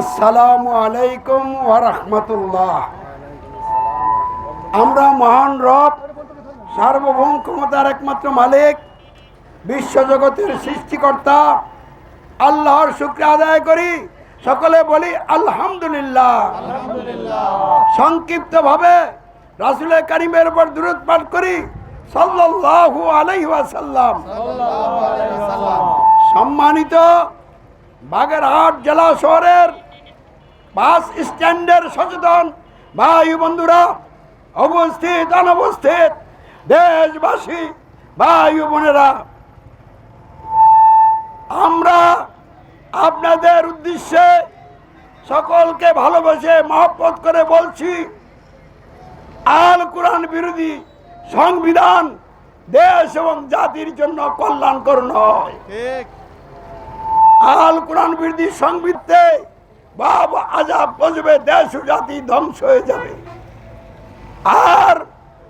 আসসালামু আলাইকুম ওরহমতুল্লাহ আমরা মহান রব সার্বভৌম ক্ষমতার একমাত্র মালিক বিশ্বজগতের সৃষ্টিকর্তা। আল্লাহর শুক্র আদায় করি। সকলে বলি আলহামদুলিল্লাহ। সংক্ষিপ্তভাবে রাসুলের কারিমের উপর দূরত পাঠ করি। সাল্লাল্লাহু আলাইহি সম্মানিত বাগেরহাট জেলা শহরের বাস স্ট্যান্ডের সচেতন ভাই বন্ধুরা অবস্থিত অনবস্থিত দেশবাসী ভাই বোনেরা আমরা আপনাদের উদ্দেশ্যে সকলকে ভালোবেসে মহব্বত করে বলছি আল কোরআন বিরোধী সংবিধান দেশ এবং জাতির জন্য কল্যাণকর নয়। আল কোরআন বিরোধী সংবিধানে বাব আজাব বসবে দেশ জাতি ধ্বংস হয়ে যাবে। আর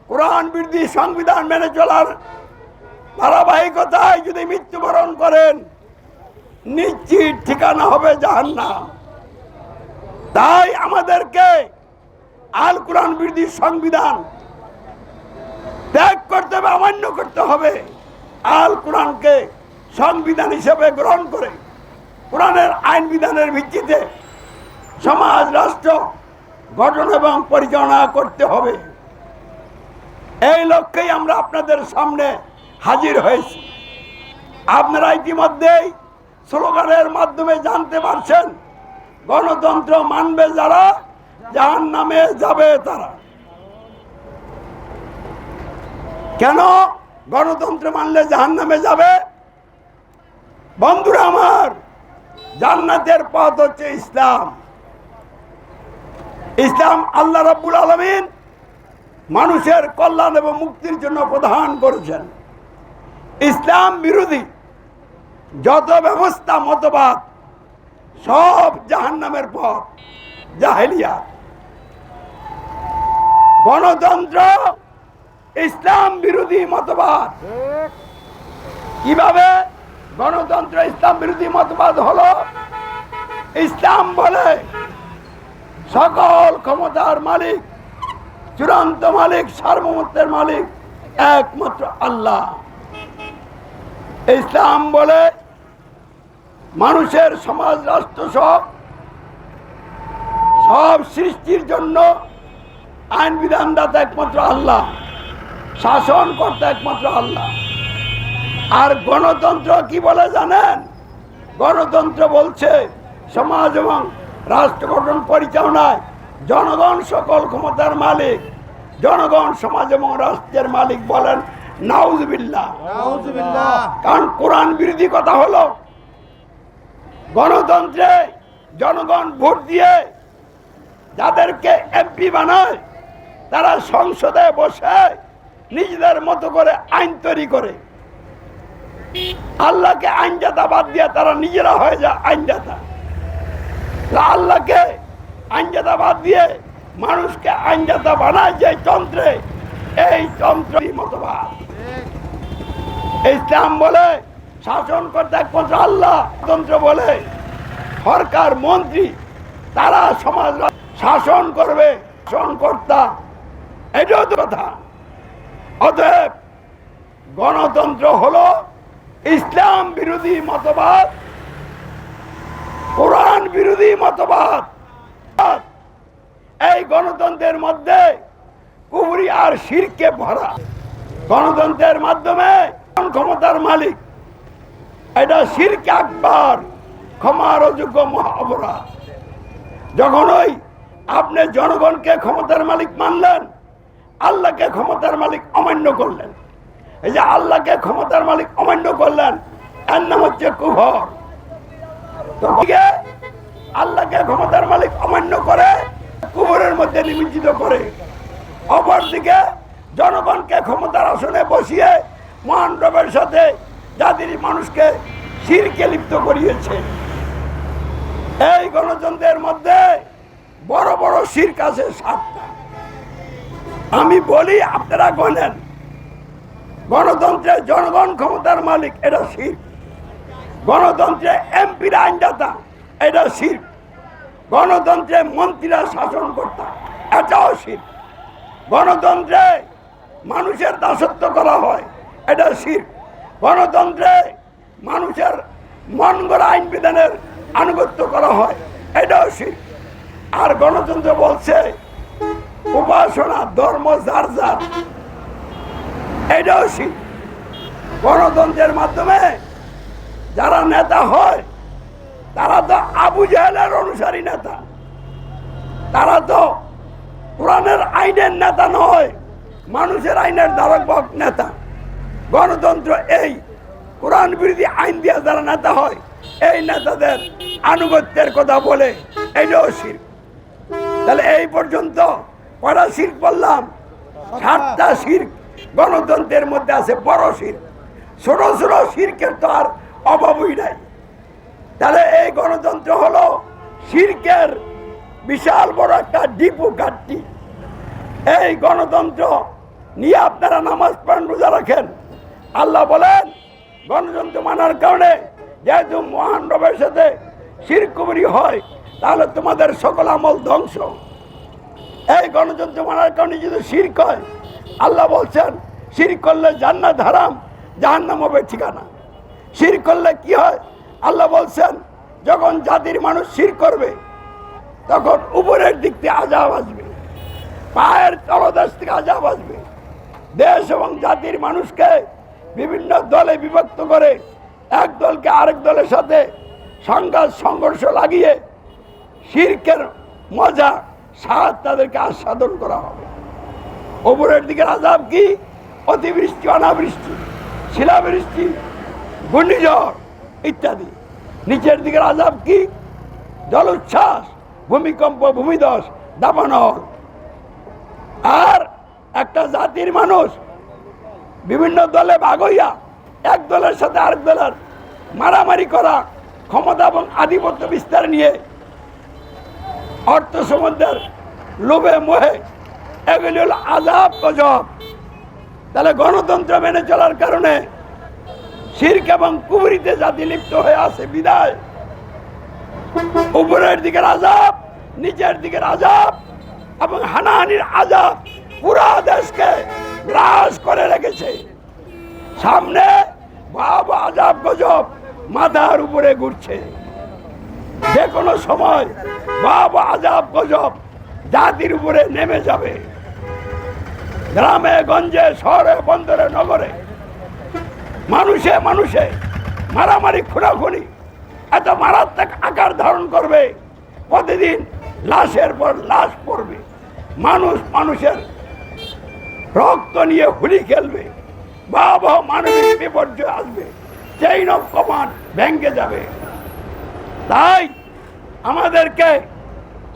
কোরআন, বিরোধী সংবিধান মেনে চলার ধারাবাহিকতায় যদি মৃত্যুবরণ করেন, নিশ্চিত ঠিকানা হবে জাহান্নাম। তাই আমাদেরকে আল কোরআন, বিরোধী সংবিধান ত্যাগ করতে হবে, অমান্য করতে হবে। আল কোরআনকে সংবিধান হিসেবে গ্রহণ করে, কোরআনের আইন বিধানের ভিত্তিতে সমাজ, রাষ্ট্র গঠন এবং পরিচালনা করতে হবে। এই লক্ষ্যেই আমরা আপনাদের সামনে হাজির হয়েছি। আপনারা ইতিমধ্যেই স্লোগানের মাধ্যমে জানতে পারছেন, গণতন্ত্র মানবে যারা জাহান নামে যাবে তারা। কেন গণতন্ত্র মানলে জাহান নামে যাবে? বন্ধুরা আমার, জান্নাতের পথ হচ্ছে ইসলাম। ইসলাম আল্লাহ রাব্বুল আলমিন মানুষের কল্যাণ এবং মুক্তির জন্য প্রদান করেছেন। ইসলাম বিরোধী যত ব্যবস্থা, মতবাদ, সব জাহান্নামের পথ জাহেলিয়া। গণতন্ত্র, ইসলাম বিরোধী মতবাদ। কীভাবে গণতন্ত্র, ইসলাম বিরোধী মতবাদ হলো? ইসলাম বলে সকল ক্ষমতার মালিক, চূড়ান্ত মালিক, সার্বভৌমত্বের মালিক একমাত্র আল্লাহ। ইসলাম বলে মানুষের সমাজ রাষ্ট্র সব সব সৃষ্টির জন্য আইন বিধানদাতা একমাত্র আল্লাহ শাসন করতে একমাত্র আল্লাহ। আর গণতন্ত্র কি বলে জানেন? গণতন্ত্র বলছে সমাজ এবং রাষ্ট্র গঠন পরিচালনায় জনগণ সকল ক্ষমতার মালিক। জনগণ সমাজ এবং রাষ্ট্রের মালিক বলেন নাউজবিল্লাহ। কারণ কোরআন বিরোধী কথা হলো গণতন্ত্রে জনগণ ভোট দিয়ে যাদেরকে এমপি বানায় তারা সংসদে বসে নিজেদের মতো করে আইন তৈরি করে। আল্লাহকে আইনদাতা বাদ দিয়ে তারা নিজেরা হয়ে যায় আইনদাতা। আল্লাহকে আইনদাতা বাদ দিয়ে মানুষকে আইনদাতা বানায় যে তন্ত্রে এই তন্ত্রই মতবাদ। ইসলাম বলে শাসন করতে একমাত্র আল্লাহ তন্ত্র বলে, সরকার, মন্ত্রী, তারা সমাজ শাসন করবে, শাসনকর্তা, এটাও তো কথা। অতএব গণতন্ত্র হলো ইসলাম বিরোধী মতবাদ। বিরোধী মতবাদ। এই গণতন্ত্রের মধ্যে কুবরি আর শিরকে ভরা। গণতন্ত্রের মাধ্যমে ক্ষমতার মালিক? এটা শিরকে আকবার, ক্ষমার অযোগ্য অপরাধ যখন ওই আপনি জনগণকে ক্ষমতার মালিক মানলেন, আল্লাহকে ক্ষমতার মালিক অমান্য করলেন। এই যে আল্লাহকে ক্ষমতার মালিক অমান্য করলেন, এর নাম হচ্ছে কুভর তো আল্লাহকে ক্ষমতার মালিক অমান্য করে কুবরের মধ্যে নিমজ্জিত করে। অপরদিকে জনগণকে ক্ষমতার আসনে বসিয়ে মহান রবের সাথে জাতির মানুষকে শিরকে লিপ্ত করিয়েছে। এই গণতন্ত্রের মধ্যে বড় বড় শির্ক আছে সাতটা। আমি বলি, আপনারা গণেন গণতন্ত্রে জনগণ ক্ষমতার মালিক, এটা শির গণতন্ত্রে এমপির আইনদাতা। এটা শির। গণতন্ত্রে মন্ত্রীরা শাসন করতাম এটাও শির। গণতন্ত্রে মানুষের দাসত্ব করা হয় এটা শির। গণতন্ত্রে মানুষের মন গড়া আইন বিধানের আনুগত্য করা হয়, এটাও শির। আর গণতন্ত্র বলছে, উপাসনা, ধর্ম, যার যার, এটাও শির। গণতন্ত্রের মাধ্যমে যারা নেতা হয় তারা তো আবু জাহেলের অনুসারী নেতা। তারা তো কোরআনের আইনের নেতা নয়, মানুষের আইনের ধারক নেতা। গণতন্ত্র এই, কোরআন বিরোধী আইন দিয়ে যারা নেতা হয়, এই নেতাদের আনুগত্যের কথা বলে এইটাও শির তাহলে এই পর্যন্ত কটা শির বললাম? সাতটা শির গণতন্ত্রের মধ্যে আছে বড় শির ছোট ছোট শিরকের তো আর অভাবই নাই। তাহলে এই গণতন্ত্র হলো শিরকের বিশাল বড় একটা ডিপু ঘাটতি। এই গণতন্ত্র নিয়ে আপনারা নামাজ পড়েন, রোজা রাখেন। আল্লাহ বলেন, গণতন্ত্র মানার কারণে যেহেতু মহান রবের সাথে শিরকুবরি হয়, তাহলে তোমাদের সকল আমল ধ্বংস। এই গণতন্ত্র মানার কারণে যদি শির হয়, আল্লাহ বলছেন শির করলে জান্নাত হারাম, জাহান্নাম হবে ঠিকানা। শির করলে কি হয়? আল্লাহ বলছেন, যখন জাতির মানুষ শির করবে, তখন উপরের দিক থেকে আজাব আসবে, পায়ের তলদেশ থেকে আজাব আসবে। দেশ এবং জাতির মানুষকে বিভিন্ন দলে বিভক্ত করে এক দলকে আরেক দলের সাথে সংঘাত, সংঘর্ষ লাগিয়ে শিরকের মজা, স্বাদ তাদেরকে আস্বাদন করা হবে। ওপরের দিকের আজাব কি? অতিবৃষ্টি, অনাবৃষ্টি, শিলাবৃষ্টি, ঘূর্ণিঝড়। ইত্যাদি। নিচের দিকের আজাব কি? জলোচ্ছ্বাস, ভূমিকম্প, ভূমিধস দাবানল আর একটা জাতির মানুষ বিভিন্ন দলে ভাগ হইয়া এক দলের সাথে আরেক দলের মারামারি করা, ক্ষমতা এবং আধিপত্য বিস্তার নিয়ে অর্থ সমুদ্রের লোভে মোহে এগুলি হলো আজাব, গজব। তাহলে গণতন্ত্র মেনে চলার কারণে শির্ক এবং কুবরিতে জাতি লিপ্ত হয়ে আছে, বিদায়। উপরের দিকের আজাব নিচের দিকের আজাব এবং হানাহানির আজাব পুরা দেশকে গ্রাস করে রেখেছে। সামনে ভাব আজাব গজব মাথার উপরে ঘুরছে। যে কোনো সময় ভাব আজাব গজব জাতির উপরে নেমে যাবে। গ্রামে, গঞ্জে, শহরে, বন্দরে, নগরে মানুষে মানুষে, মারামারি, খুনাখুনি, এত মারাত্মক আকার ধারণ করবে, প্রতিদিন লাশের পর লাশ পড়বে। মানুষ মানুষের রক্ত নিয়ে হুলি খেলবে বাবা মানবিক বিপর্যয় আসবে চেইন অফ কমান্ড ভেঙ্গে যাবে। তাই আমাদেরকে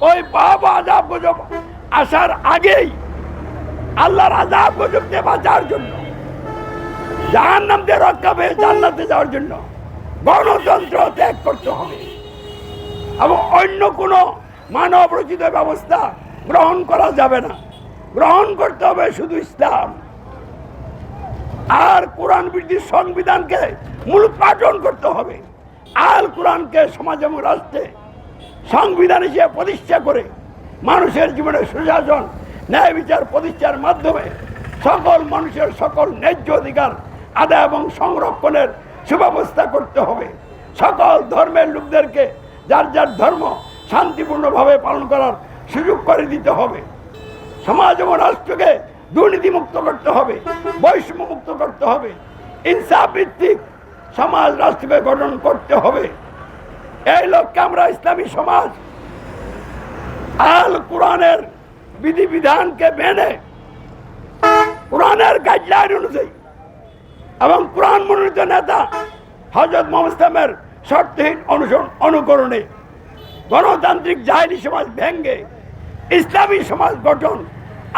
ওই বাবা আজাব গজব আসার আগেই আল্লাহর আজাব গজব দিয়ে বাঁচার জন্য জাহান নাম দিয়ে রক্ষা পেয়ে জান্নাতে যাওয়ার জন্য গণতন্ত্র ত্যাগ করতে হবে। এবং অন্য কোনো মানব রচিত ব্যবস্থা গ্রহণ করা যাবে না। গ্রহণ করতে হবে শুধু ইসলাম। আর কোরআন বিরোধী সংবিধানকে মূলোৎপাটন করতে হবে। আল কোরআনকে সমাজ এবং রাষ্ট্রে সংবিধান হিসেবে প্রতিষ্ঠা করে মানুষের জীবনে সুশাসন, ন্যায় বিচার প্রতিষ্ঠার মাধ্যমে সকল মানুষের সকল ন্যায্য অধিকার আদায় এবং সংরক্ষণের সুব্যবস্থা করতে হবে। সকল ধর্মের লোকদেরকে যার যার ধর্ম শান্তিপূর্ণভাবে পালন করার সুযোগ করে দিতে হবে। সমাজ এবং রাষ্ট্রকে দুর্নীতিমুক্ত করতে হবে বৈষম্য মুক্ত করতে হবে ইনসাফ ভিত্তিক সমাজ রাষ্ট্রকে গঠন করতে হবে। এই লক্ষ্যে আমরা ইসলামী সমাজ আল কোরআনের বিধিবিধানকে মেনে, কোরআনের গাইডলাইন অনুযায়ী এবং কোরআন মনোনীত নেতা হজরত মোহাম্মদ ইসলামের শর্তহীন অনুসরণ অনুকরণে গণতান্ত্রিক জাহিলি সমাজ ভেঙ্গে ইসলামী সমাজ গঠন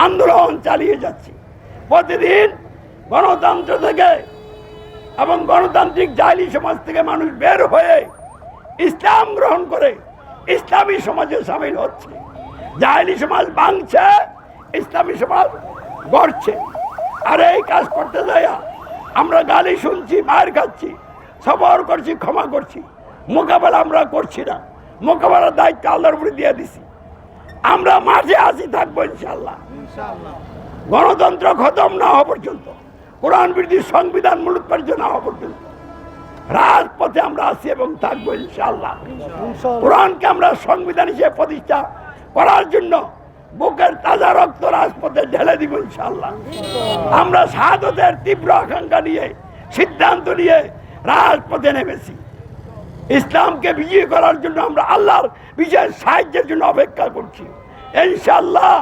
আন্দোলন চালিয়ে যাচ্ছি। প্রতিদিন গণতন্ত্র থেকে এবং গণতান্ত্রিক জাহিলি সমাজ থেকে মানুষ বের হয়ে ইসলাম গ্রহণ করে ইসলামী সমাজে সামিল হচ্ছে। জাহিলি সমাজ ভাঙছে, ইসলামী সমাজ গড়ছে। আর এই কাজ করতে যাইয়া আমরা গালি শুনছি মায়ের খাচ্ছি সবর করছি ক্ষমা করছি। মোকাবেলা আমরা করছি না। মোকাবেলার দায়িত্ব আল্লাহর উপরে দিয়ে দিছি। আমরা মাঝে আসি থাকব ইনশাল্লাহ গণতন্ত্র খতম না হওয়া পর্যন্ত কোরআন বিরোধী সংবিধান মূলোৎপার্য না হওয়া পর্যন্ত রাজপথে আমরা আছি এবং থাকব ইনশাল্লাহ কোরআনকে আমরা সংবিধান হিসেবে প্রতিষ্ঠা করার জন্য বুকের তাজা রক্ত রাজপথে ঢেলে দিব ইনশাল্লাহ আমরা শাহাদতের তীব্র আকাঙ্ক্ষা নিয়ে সিদ্ধান্ত নিয়ে রাজপথে নেমেছি। ইসলামকে বিজয়ী করার জন্য আমরা আল্লাহর বিজয়ের সাহায্যের জন্য অপেক্ষা করছি। ইনশাল্লাহ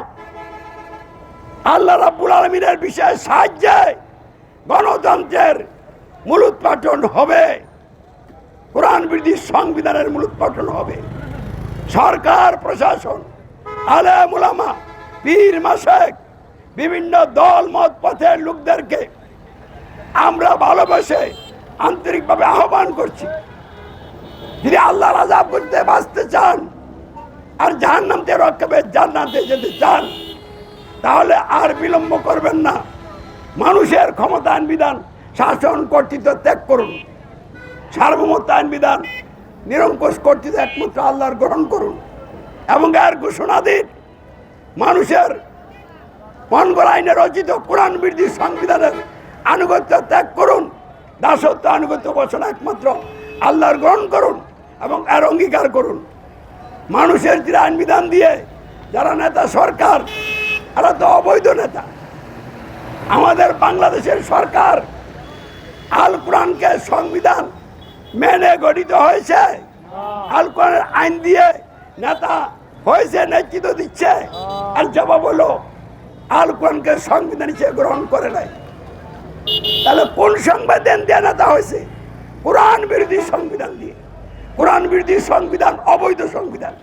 আল্লাহ রাব্বুল আলমিনের বিশেষ সাহায্যে গণতন্ত্রের মূলোৎপাটন হবে। কোরআন বিরোধী সংবিধানের মূলোৎপাটন হবে। সরকার প্রশাসন আলে পীর মাসেক, বিভিন্ন দল, মত পথের লোকদেরকে আমরা ভালোবাসে আন্তরিকভাবে আহ্বান করছি। যদি আল্লাহ রাজা করতে বাঁচতে চান আর জাহান্নাম থেকে রক্ষা পেয়ে জান্নাতে যেতে চান, তাহলে আর বিলম্ব করবেন না। মানুষের ক্ষমতা আইন বিধান, শাসন কর্তৃত্ব ত্যাগ করুন। সার্বভৌমত্ব আইন বিধান, নিরঙ্কুশ কর্তৃত্ব একমাত্র আল্লাহর গ্রহণ করুন। এবং এর ঘোষণা দিন। মানুষের মন গড়া আইনে রচিত কোরআন বিরোধী সংবিধানের আনুগত্য ত্যাগ করুন। দাসত্ব আনুগত্য বচন একমাত্র আল্লাহর গ্রহণ করুন এবং এর অঙ্গীকার করুন। মানুষের যে আইন বিধান দিয়ে যারা নেতা সরকার, এরা তো অবৈধ নেতা। আমাদের বাংলাদেশের সরকার আল কোরআনকে সংবিধান মেনে গঠিত হয়েছে। আল কোরআনের আইন দিয়ে নেতা হয়েছে নেতৃত্ব দিচ্ছে। আর জবাব হলো আল কোরআনকে সংবিধান হিসেবে গ্রহণ করে নাই। তাহলে কোন সংবিধান দিয়ে নেতা হয়েছে? কোরআন বিরোধী সংবিধান দিয়ে। কোরআন বিরোধী সংবিধান অবৈধ সংবিধান।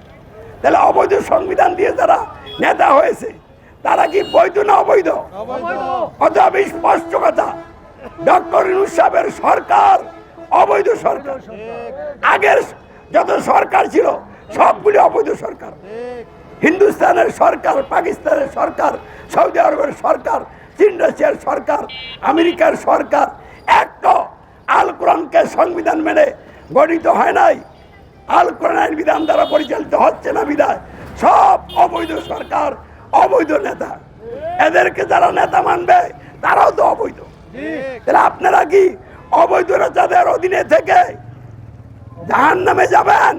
তাহলে অবৈধ সংবিধান দিয়ে যারা নেতা হয়েছে তারা কি বৈধ না অবৈধ? অতএব এই স্পষ্ট কথা ডক্টর সাহেবের সরকার অবৈধ সরকার। আগের যত সরকার ছিল সবগুলি অবৈধ সরকার। হিন্দুস্তানের সরকার, পাকিস্তানের সরকার, সৌদি আরবের সরকার, চীন, রাশিয়ার সরকার, আমেরিকার সরকার একটা আল কোরআনকে সংবিধান মেনে গঠিত হয় নাই। আল কোরআন আইন বিধান দ্বারা পরিচালিত হচ্ছে না বিধায়। সব অবৈধ সরকার, অবৈধ নেতা। এদেরকে যারা নেতা মানবে, তারাও তো অবৈধ। তাহলে আপনারা কি অবৈধ নেতাদের অধীনে থেকে জাহান নামে যাবেন?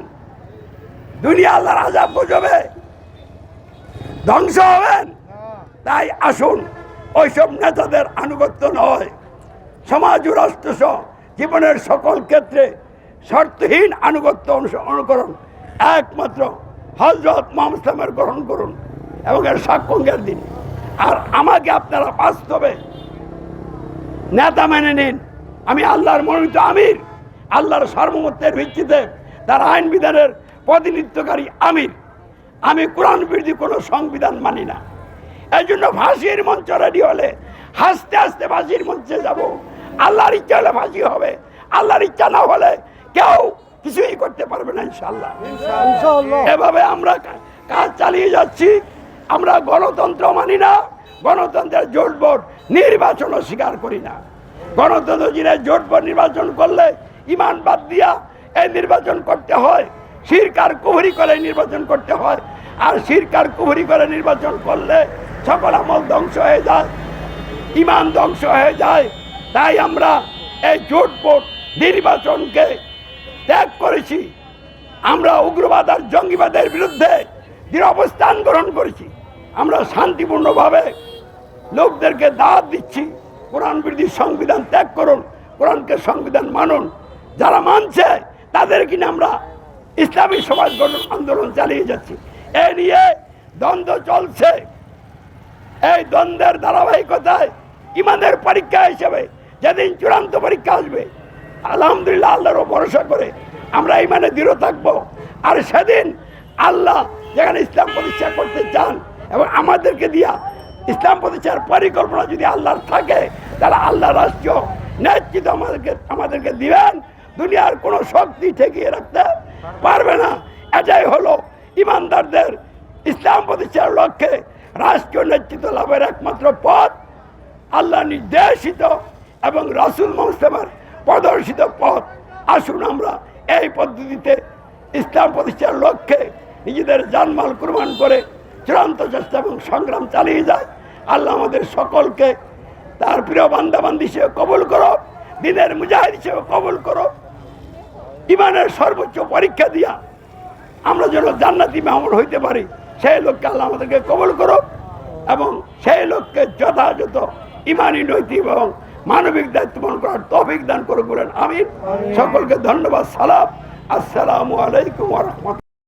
দুনিয়া আল্লাহর আজাব বুঝবে। ধ্বংস হবেন তাই আসুন, ওইসব নেতাদের আনুগত্য নয়। সমাজ ও রাষ্ট্রসহ জীবনের সকল ক্ষেত্রে শর্তহীন আনুগত্য অনুকরণ একমাত্র হজরত মোহাম্মদ গ্রহণ করুন এবং এর সাক্ষঙ্গের দিন। আর আমাকে আপনারা বাস্তবে নেতা মেনে নিন। আমি আল্লাহর মনোনীত আমির। আল্লাহর সার্বমত্বের ভিত্তিতে তার আইন বিধানের প্রতিনিধিত্বকারী আমির। আমি কোরআন বিরোধী কোনো সংবিধান মানি না। এই জন্য ফাঁসির মঞ্চ রেডি হলে হাসতে হাসতে ফাঁসির মঞ্চে যাব। আল্লাহর ইচ্ছা হলে ফাঁসি হবে। আল্লাহর ইচ্ছা না হলে কেউ কিছুই করতে পারবে না ইনশাল্লাহ এভাবে আমরা কাজ চালিয়ে যাচ্ছি। আমরা গণতন্ত্র মানি না। গণতন্ত্রের জোট ভোট নির্বাচনও স্বীকার করি না। গণতন্ত্র যিনি জোট ভোট নির্বাচন করলে ইমান বাদ দিয়া এই নির্বাচন করতে হয়। শিরকার কুহরি করে নির্বাচন করতে হয়। আর শিরকার কুহরি করে নির্বাচন করলে সকল আমল ধ্বংস হয়ে যায়, ইমান ধ্বংস হয়ে যায়। তাই আমরা এই জোট ভোট নির্বাচনকে ত্যাগ করেছি। আমরা উগ্রবাদ আর জঙ্গিবাদের বিরুদ্ধে দৃঢ় অবস্থান গ্রহণ করেছি। আমরা শান্তিপূর্ণভাবে লোকদেরকে দাওয়াত দিচ্ছি, কোরআন বিরোধী সংবিধান ত্যাগ করুন, কোরআনকে সংবিধান মানুন। যারা মানছে, তাদের কিনে আমরা ইসলামী সমাজ গঠন আন্দোলন চালিয়ে যাচ্ছি। এ নিয়ে দ্বন্দ্ব চলছে। এই দ্বন্দ্বের ধারাবাহিকতায় ইমানের পরীক্ষা হিসেবে যেদিন চূড়ান্ত পরীক্ষা আসবে, আলহামদুলিল্লাহ আল্লাহরও ভরসা করে আমরা ইমানে দৃঢ় থাকব। আর সেদিন আল্লাহ যেখানে ইসলাম প্রতিষ্ঠা করতে চান এবং আমাদেরকে দিয়া ইসলাম প্রতিষ্ঠার পরিকল্পনা যদি আল্লাহর থাকে, তাহলে আল্লাহ রাষ্ট্র, নেতৃত্ব আমাদেরকে আমাদেরকে দিবেন। দুনিয়ার কোনো শক্তি ঠেকিয়ে রাখতে পারবে না। এটাই হলো ইমানদারদের ইসলাম প্রতিষ্ঠার লক্ষ্যে রাষ্ট্রীয় নেতৃত্ব লাভের একমাত্র পথ। আল্লাহ নির্দেশিত এবং রাসুল মোহাম্মদের প্রদর্শিত পথ। আসুন আমরা এই পদ্ধতিতে ইসলাম প্রতিষ্ঠার লক্ষ্যে নিজেদের জানমাল কুরবান করে চূড়ান্ত চেষ্টা এবং সংগ্রাম চালিয়ে যায় আল্লাহ আমাদের সকলকে তার প্রিয় বান্দাবান্দি হিসেবে কবুল করো দিনের মুজাহিদ হিসেবে কবুল করো ইমানের সর্বোচ্চ পরীক্ষা দিয়া আমরা যেন জান্নাতি মেহমান হইতে পারি সেই লোককে আল্লাহ আমাদেরকে কবল করো এবং সেই লোককে যথাযথ ইমানি নৈতিক এবং মানবিক দায়িত্ব পালন করার তফিক দান করে বলেন আমি সকলকে ধন্যবাদ সালাম। আসসালামু আলাইকুম রহমত